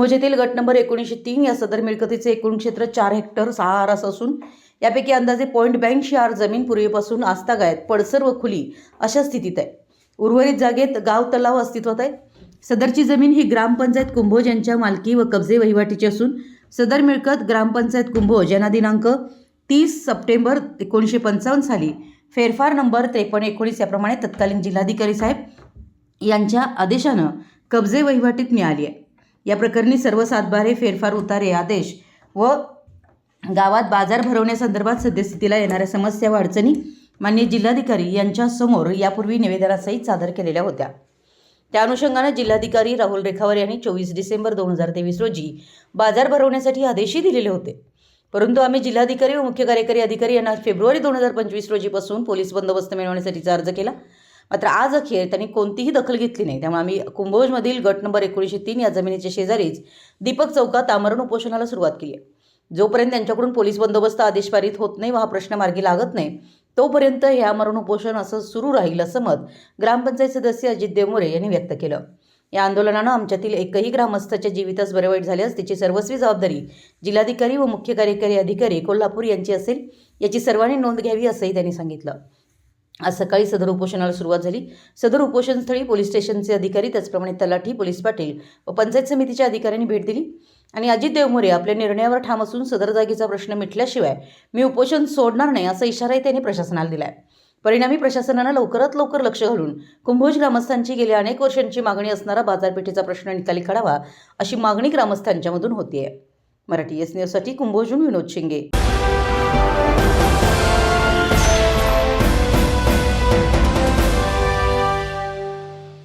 कुंभोज गट नंबर एकोणीसशे तीन या सदर मिळकतीचे एकूण क्षेत्र चार हेक्टर सहा आरास असून यापैकी अंदाजे पॉईंट ब्याऐंशी आर जमीन पूर्वीपासून आस्थागायत पडसर व खुली अशा स्थितीत आहे. उर्वरित जागेत गाव तलाव अस्तित्वात आहे. सदरची जमीन ही ग्रामपंचायत कुंभोज यांच्या मालकी व कब्जे वहिवाटीची असून सदर मिळकत ग्रामपंचायत कुंभोज यांना दिनांक तीस सप्टेंबर एकोणीसशे पंचावन्न साली फेरफार नंबर त्रेपन्न एकोणीस याप्रमाणे तत्कालीन जिल्हाधिकारी साहेब यांच्या आदेशानं कब्जे वहिवाटीत मिळाली आहे. या प्रकरणी सर्व सातबारे फेरफार उतारे आदेश व गावात बाजार भरवण्यासंदर्भात सद्यस्थितीला येणाऱ्या समस्या व अडचणी मान्य जिल्हाधिकारी यांच्यासमोर यापूर्वी निवेदनासहित सादर केलेल्या होत्या. त्या अनुषंगानं जिल्हाधिकारी राहुल रेखावर यांनी चोवीस डिसेंबर दोन हजार तेवीस रोजी बाजार भरवण्यासाठी आदेशही दिलेले होते. परंतु आम्ही जिल्हाधिकारी व मुख्य कार्यकारी अधिकारी यांना फेब्रुवारी दोन हजार पंचवीस रोजीपासून पोलीस बंदोबस्त मिळवण्यासाठीचा अर्ज केला. मात्र आज अखेर त्यांनी कोणतीही दखल घेतली नाही. त्यामुळे आम्ही कुंभोजमधील गट नंबर एकोणीसशे तीन या जमिनीच्या शेजारीच दीपक चौकात आमरण उपोषणाला सुरुवात केली आहे. जोपर्यंत त्यांच्याकडून पोलीस बंदोबस्त आदेश पारित होत नाही व हा प्रश्न मार्गी लागत नाही तोपर्यंत हे आमरण उपोषण असं सुरू राहील असं मत ग्रामपंचायत सदस्य अजित देवमोरे यांनी व्यक्त केलं. या आंदोलनानं आमच्यातील एकही ग्रामस्थाच्या जीवितास बरे वाईट झाल्यास त्याची सर्वस्वी जबाबदारी जिल्हाधिकारी व मुख्य कार्यकारी अधिकारी कोल्हापूर यांची असेल याची सर्वांनी नोंद घ्यावी असंही त्यांनी सांगितलं. आज सकाळी सदर उपोषणाला सुरुवात झाली. सदर उपोषणस्थळी पोलीस स्टेशनचे अधिकारी त्याचप्रमाणे तलाठी पोलीस पाटील व पंचायत समितीच्या अधिकाऱ्यांनी भेट दिली. आणि अजित देवमोरे आपल्या निर्णयावर ठाम असून सदर जागेचा प्रश्न मिटल्याशिवाय मी उपोषण सोडणार नाही असा इशाराही त्यांनी प्रशासनाला दिला आहे परिणामी प्रशासनानं लवकरात लवकर लक्ष घालून कुंभोज ग्रामस्थांची गेल्या अनेक वर्षांची मागणी असणारा बाजारपेठेचा प्रश्न निकाली काढावा अशी मागणी ग्रामस्थांच्यामधून होतीये. मराठी एस न्यूजसाठी कुंभोजून विनोद शिंगे.